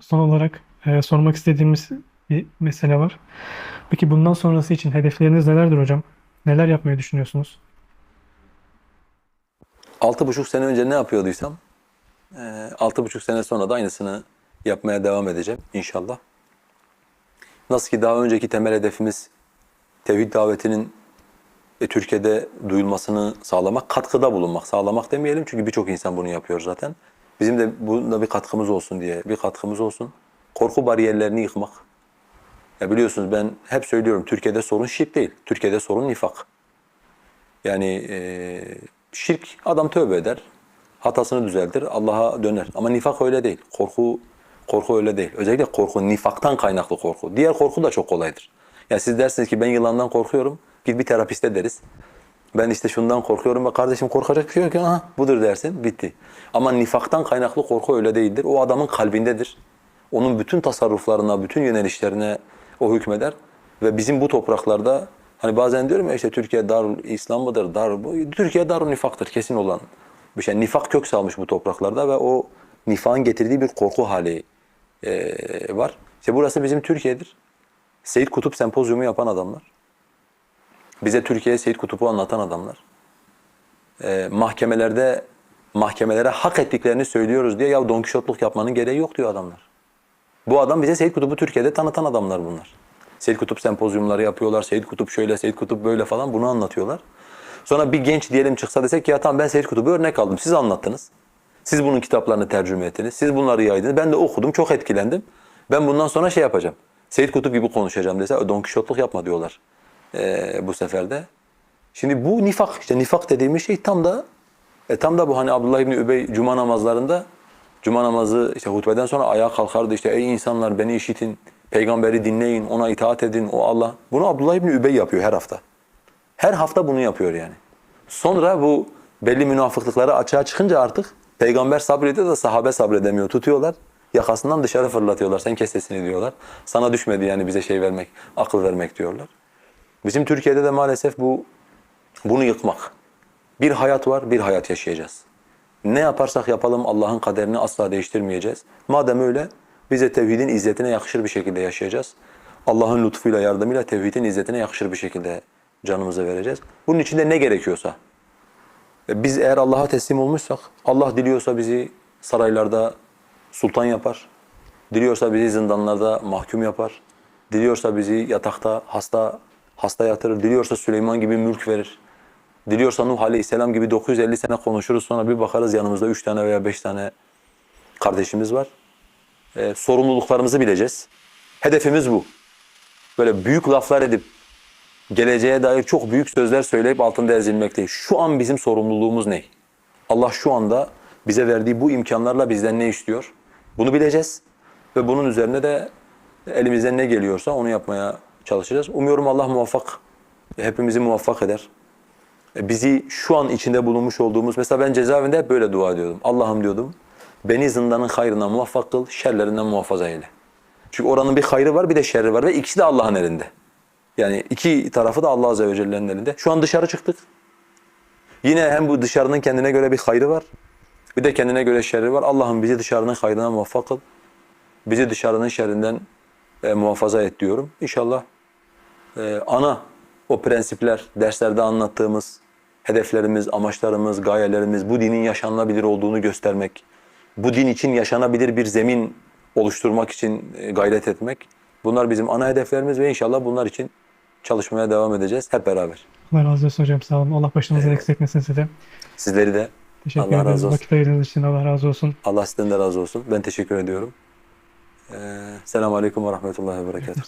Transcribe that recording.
son olarak e, sormak istediğimiz bir mesele var. Peki bundan sonrası için hedefleriniz nelerdir hocam? Neler yapmayı düşünüyorsunuz? Altı buçuk sene önce ne yapıyorduysam eee, altı buçuk sene sonra da aynısını yapmaya devam edeceğim inşallah. Nasıl ki daha önceki temel hedefimiz tevhid davetinin e, Türkiye'de duyulmasını sağlamak, katkıda bulunmak, sağlamak demeyelim çünkü birçok insan bunu yapıyor zaten. Bizim de bunda bir katkımız olsun diye, bir katkımız olsun. Korku bariyerlerini yıkmak. Ya biliyorsunuz ben hep söylüyorum Türkiye'de sorun şirk değil, Türkiye'de sorun nifak. Yani eee, şirk adam tövbe eder, hatasını düzeltir, Allah'a döner. Ama nifak öyle değil. Korku korku öyle değil. Özellikle korku nifaktan kaynaklı korku. Diğer korku da çok kolaydır. Yani siz dersiniz ki ben yılandan korkuyorum. Git bir terapiste deriz. Ben işte şundan korkuyorum ve kardeşim korkacak bir şey yok. Aha, budur dersin, bitti. Ama nifaktan kaynaklı korku öyle değildir. O adamın kalbindedir. Onun bütün tasarruflarına, bütün yönelişlerine o hükmeder. Ve bizim bu topraklarda hani bazen diyorum ya işte Türkiye darul İslam mıdır? Dar, bu, Türkiye darul nifaktır kesin olan bir şey. Nifak kök salmış bu topraklarda ve o nifakın getirdiği bir korku hali eee, var. İşte burası bizim Türkiye'dir. Seyit Kutup sempozyumu yapan adamlar. Bize Türkiye'ye Seyit Kutup'u anlatan adamlar. Ee, mahkemelerde mahkemelere hak ettiklerini söylüyoruz diye ya Don Kişotluk yapmanın gereği yok diyor adamlar. Bu adam bize Seyit Kutup'u Türkiye'de tanıtan adamlar bunlar. Seyit Kutup sempozyumları yapıyorlar. Seyit Kutup şöyle, Seyit Kutup böyle falan bunu anlatıyorlar. Sonra bir genç diyelim çıksa desek ki ya tamam ben Seyit Kutup'u örnek aldım. Siz anlattınız. Siz bunun kitaplarını tercüme ettiniz. Siz bunları yaydınız. Ben de okudum. Çok etkilendim. Ben bundan sonra şey yapacağım. Seyit Kutup gibi konuşacağım dese Don Kişotluk yapma diyorlar ee, bu sefer de. Şimdi bu nifak işte nifak dediğimiz şey tam da e, tam da bu hani Abdullah İbni Übey cuma namazlarında cuma namazı işte hutbeden sonra ayağa kalkardı işte ey insanlar beni işitin, peygamberi dinleyin, ona itaat edin, o Allah. Bunu Abdullah İbni Übey yapıyor her hafta. Her hafta bunu yapıyor yani. Sonra bu belli münafıklıkları açığa çıkınca artık peygamber sabrediyor da sahabe sabredemiyor. Tutuyorlar. Yakasından dışarı fırlatıyorlar. Sen kes sesini diyorlar. Sana düşmedi yani bize şey vermek, akıl vermek diyorlar. Bizim Türkiye'de de maalesef bu bunu yıkmak. Bir hayat var, bir hayat yaşayacağız. Ne yaparsak yapalım Allah'ın kaderini asla değiştirmeyeceğiz. Madem öyle bize tevhidin izzetine yakışır bir şekilde yaşayacağız. Allah'ın lütfuyla, yardımıyla tevhidin izzetine yakışır bir şekilde canımızı vereceğiz. Bunun için de ne gerekiyorsa. E, Biz eğer Allah'a teslim olmuşsak, Allah diliyorsa bizi saraylarda sultan yapar. Diliyorsa bizi zindanlarda mahkum yapar. Diliyorsa bizi yatakta hasta hasta yatırır. Diliyorsa Süleyman gibi mülk verir. Diliyorsa Nuh Aleyhisselam gibi 950 sene konuşuruz sonra bir bakarız yanımızda 3 tane veya 5 tane kardeşimiz var. Ee, sorumluluklarımızı bileceğiz. Hedefimiz bu. Böyle büyük laflar edip geleceğe dair çok büyük sözler söyleyip altında ezilmek değil. Şu an bizim sorumluluğumuz ne? Allah şu anda bize verdiği bu imkanlarla bizden ne istiyor? Bunu bileceğiz ve bunun üzerine de elimizden ne geliyorsa onu yapmaya çalışacağız. Umuyorum Allah muvaffak, hepimizi muvaffak eder. E, Bizi şu an içinde bulunmuş olduğumuz, mesela ben cezaevinde hep böyle dua ediyordum. Allah'ım diyordum, beni zindanın hayrına muvaffak kıl, şerlerinden muhafaza eyle. Çünkü oranın bir hayrı var, bir de şerri var ve ikisi de Allah'ın elinde. Yani iki tarafı da Allah Azze ve Celle'nin elinde. Şu an dışarı çıktık. Yine hem bu dışarının kendine göre bir hayrı var, bir de kendine göre şerri var. Allah'ım bizi dışarının hayrına muvaffak kıl. Bizi dışarının şerrinden e, muhafaza et diyorum. İnşallah e, ana o prensipler, derslerde anlattığımız hedeflerimiz, amaçlarımız, gayelerimiz, bu dinin yaşanılabilir olduğunu göstermek, bu din için yaşanabilir bir zemin oluşturmak için e, gayret etmek. Bunlar bizim ana hedeflerimiz ve inşallah bunlar için çalışmaya devam edeceğiz hep beraber. Allah razı olsun hocam sağ olun. Allah başınızdan Evet. eksik etmesin size. Sizleri de Teşekkür Allah ederiz. razı olsun. Vakit ayırdığınız için Allah razı olsun. Allah sizden de razı olsun. Ben teşekkür ediyorum. Ee, Selamun Aleyküm ve Rahmetullahi ve Berekatuhu.